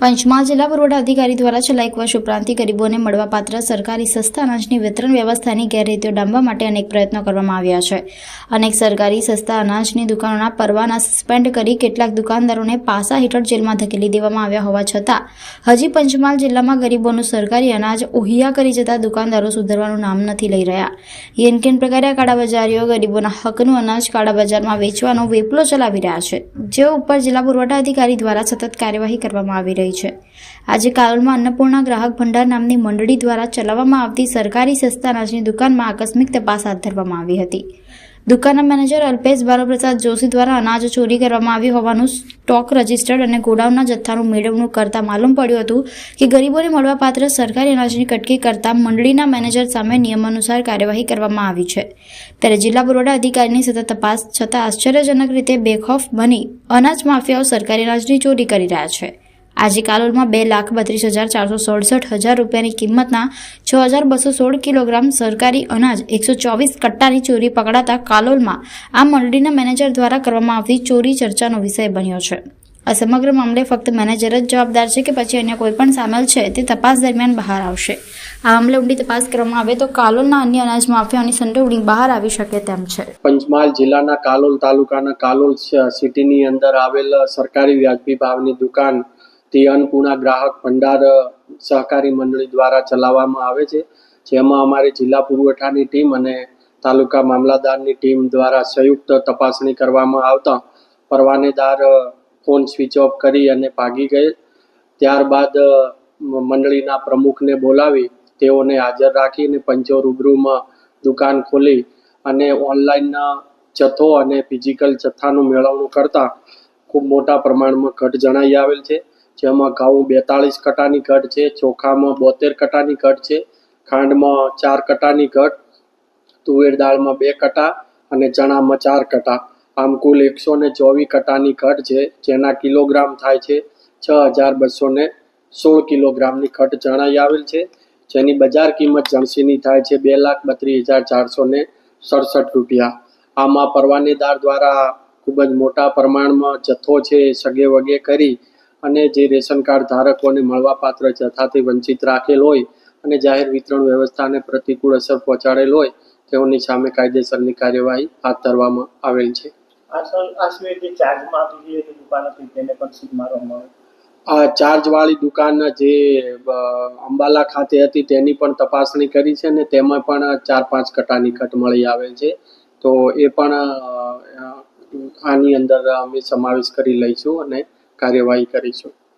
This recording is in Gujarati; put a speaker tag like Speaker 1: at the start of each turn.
Speaker 1: પંચમહાલ જિલ્લા પુરવઠા અધિકારી દ્વારા છેલ્લા એક વર્ષ ઉપરાંતથી ગરીબોને મળવાપાત્ર સરકારી સસ્તા અનાજની વિતરણ વ્યવસ્થાની ગેરરીતિઓ ડામવા માટે અનેક પ્રયત્નો કરવામાં આવ્યા છે. અનેક સરકારી સસ્તા અનાજની દુકાનોના પરવાના સસ્પેન્ડ કરી કેટલાક દુકાનદારોને પાસા હેઠળ જેલમાં ધકેલી દેવામાં આવ્યા હોવા છતાં, હજી પંચમહાલ જિલ્લામાં ગરીબોનું સરકારી અનાજ ઓહિયા કરી જતા દુકાનદારો સુધરવાનું નામ નથી લઈ રહ્યા. યેનકેન પ્રકારે કાળાબજારીઓ ગરીબોના હકનું અનાજ કાળાબજારમાં વેચવાનો વેપલો ચલાવી રહ્યા છે. જે ઉપર જિલ્લા પુરવઠા અધિકારી દ્વારા સતત કાર્યવાહી કરવામાં આવી રહી છે. આજે કાલોલમાં અન્નપૂર્ણા ગ્રાહક ભંડાર નામની મંડળી દ્વારા ચલાવવામાં આવતી સરકારી સસ્તા અનાજની દુકાનમાં આકસ્મિક તપાસ હાથ ધરવામાં આવી હતી. દુકાનના મેનેજર અલ્પેશ બાલપ્રસાદ જોશી દ્વારા અનાજ ચોરી કરવામાં આવ્યું હોવાનું સ્ટોક રજિસ્ટર્ડ અને ગોડાઉનના જથ્થાનું મેળવણું કરતા માલુમ પડ્યું હતું કે ગરીબોને મળવાપાત્ર સરકારી અનાજની કટકી કરતા મંડળીના મેનેજર સામે નિયમાનુસાર કાર્યવાહી કરવામાં આવી છે. ત્યારે જિલ્લા પુરવઠા અધિકારીની સતત તપાસ છતાં આશ્ચર્યજનક રીતે બેખોફ બની અનાજ માફિયાઓ સરકારી અનાજની ચોરી કરી રહ્યા છે. આજે કાલોલમાં બે લાખ બત્રીસ હજાર ચારસો સડસઠ હજાર રૂપિયાની કિંમતના છ હજાર બસો સોળ કિલોગ્રામ સરકારી અનાજ, એકસો ચોવીસ કટ્ટાની ચોરી પકડાતા કાલોલમાં આ મંડળીના મેનેજર દ્વારા કરવામાં આવતી ચોરી ચર્ચાનો વિષય બન્યો છે. આ સમગ્ર મામલે ફક્ત મેનેજર જ જવાબદાર છે કે પછી અન્ય કોઈ પણ સામેલ છે તે તપાસ દરમિયાન બહાર આવશે. આ મામલે ઊંડી તપાસ કરવામાં આવે તો કાલોલના અન્ય અનાજ માફિયાઓની સંડોવણી બહાર આવી શકે તેમ છે.
Speaker 2: પંચમહાલ જિલ્લાના કાલોલ તાલુકાના કાલોલ સિટીની અંદર આવેલ સરકારી વ્યાજબી ભાવની દુકાન તે અન્નપૂર્ણા ગ્રાહક ભંડાર સહકારી મંડળી દ્વારા ચલાવવામાં આવે છે. જેમાં અમારી જિલ્લા પુરવઠાની ટીમ અને તાલુકા મામલાદારની ટીમ દ્વારા સંયુક્ત તપાસણી કરવામાં આવતા પરવાનેદાર ફોન સ્વિચ ઓફ કરી અને ભાગી ગયેલ ત્યારબાદ મંડળીના પ્રમુખને બોલાવી તેઓને હાજર રાખીને પંચો રૂબરૂમાં દુકાન ખોલી અને ઓનલાઈન જથ્થો અને ફિઝિકલ જથ્થાનું મેળવણું કરતા ખૂબ મોટા પ્રમાણમાં ઘટ જણાઈ આવેલ છે. જેમાં ઘઉં બેતાળીસ કટાની ઘટ છે, ચોખામાં બોતેર કટાની ઘટ છે, ખાંડમાં ચાર કટાની ઘટ, તુવેર દાળમાં બે કટા અને ચણામાં ચાર કટા. આમ કુલ એકસો ને ચોવીસ કટાની ઘટ છે, જેના કિલોગ્રામ થાય છે છ હજાર બસો ને સોળ કિલોગ્રામની ઘટ જણાઈ આવેલ છે, જેની બજાર કિંમત જણસીની થાય છે બે લાખ બત્રીસ હજાર ચારસો ને સડસઠ રૂપિયા. આમાં પરવાનેદાર દ્વારા ખૂબ જ મોટા પ્રમાણમાં જથ્થો છે સગે વગે કરી અને જે રેશન કાર્ડ ધારકોને મળવાપાત્ર જથ્થાથી વંચિત રાખેલ હોય અને જાહેર વિતરણ વ્યવસ્થાને પ્રતિકૂળ અસર પહોંચાડેલ હોય તેઓની સામે કાયદેસરની કાર્યવાહી હાથ ધરવામાં આવેલ છે.
Speaker 3: આ આવે
Speaker 2: ચાર્જવાળી દુકાન જે અંબાલા ખાતે હતી તેની પણ તપાસણી કરી છે અને તેમાં પણ ચાર પાંચ કટાની ઘટ મળી આવેલ છે. તો એ પણ આની અંદર અમે સમાવેશ કરી લઈશું અને કાર્યવાહી કરીશું.